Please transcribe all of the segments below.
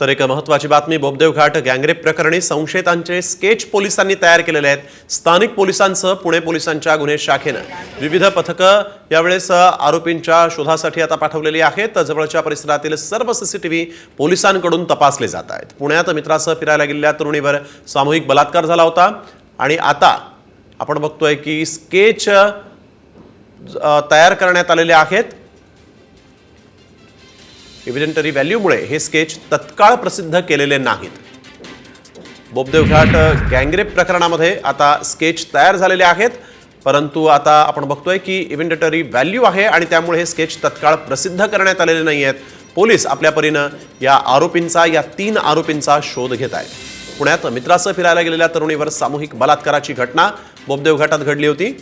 तर एक महत्वाची बातमी बोबदेव घाट गँगरेप प्रकरणी संशयितांचे स्केच पोलिसांनी तयार केलेले आहेत. स्थानिक पोलिसांसह पुणे पोलिसांच्या गुन्हे शाखेनं. विविध पथकं यावेळेस आरोपींच्या शोधासाठी आता पाठवलेली आहेत. जवळच्या परिसरातील सर्व सीसीटीव्ही पोलिसांकडून तपासले जात आहेत. पुण्यात मित्रासह फिरायला गेलेल्या तरुणीवर सामूहिक बलात्कार झाला होता. आणि आता आपण बघतोय की स्केच तयार करण्यात आलेले आहेत. इव्हिडेंटरी व्हॅल्यूमुळे हे स्केच तत्काळ प्रसिद्ध केलेले नाहीत. बोबदेव घाट गँगरेप प्रकरणामध्ये आता स्केच तयार झालेले आहेत. परंतु आता आपण बघतोय की इव्हेंटरी व्हॅल्यू आहे आणि त्यामुळे हे स्केच तत्काळ प्रसिद्ध करण्यात आलेले नाही आहेत. पोलीस आपल्या परीनं या आरोपींचा या तीन आरोपींचा शोध घेत आहेत. पुण्यात मित्रासह फिरायला गेलेल्या तरुणीवर सामूहिक बलात्काराची घटना बोबदेव घाटात घडली होती.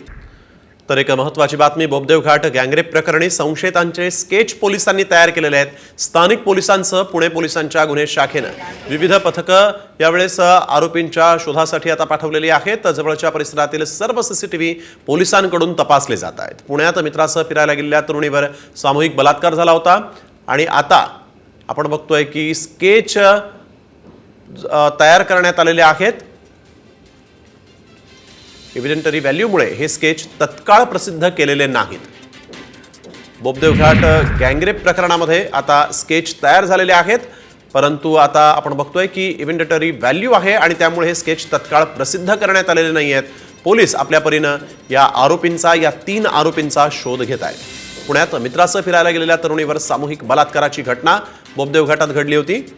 तर एक महत्वाची बातमी बोबदेव घाट गँगरेप प्रकरणी संशयितांचे स्केच पोलिसांनी तयार केलेले आहेत. स्थानिक पोलिसांसह पुणे पोलिसांच्या गुन्हे शाखेनं. विविध पथकं यावेळेस आरोपींच्या शोधासाठी आता पाठवलेली आहेत. जवळच्या परिसरातील सर्व सीसीटीव्ही पोलिसांकडून तपासले जात आहेत. पुण्यात मित्रासह फिरायला गेलेल्या तरुणीवर सामूहिक बलात्कार झाला होता. आणि आता आपण बघतोय की स्केच तयार करण्यात आलेले आहेत. इव्हिडेंटरी व्हॅल्यूमुळे हे स्केच तत्काळ प्रसिद्ध केलेले नाहीत. बोबदेव घाट गँगरेप प्रकरणामध्ये आता स्केच तयार झालेले आहेत. परंतु आता आपण बघतोय की इव्हेंडेटरी व्हॅल्यू आहे आणि त्यामुळे हे स्केच तत्काळ प्रसिद्ध करण्यात आलेले नाही आहेत पोलीस आपल्या परीनं या आरोपींचा या तीन आरोपींचा शोध घेत आहेत. पुण्यात मित्रासह फिरायला गेलेल्या तरुणीवर सामूहिक बलात्काराची घटना बोबदेव घाटात घडली होती.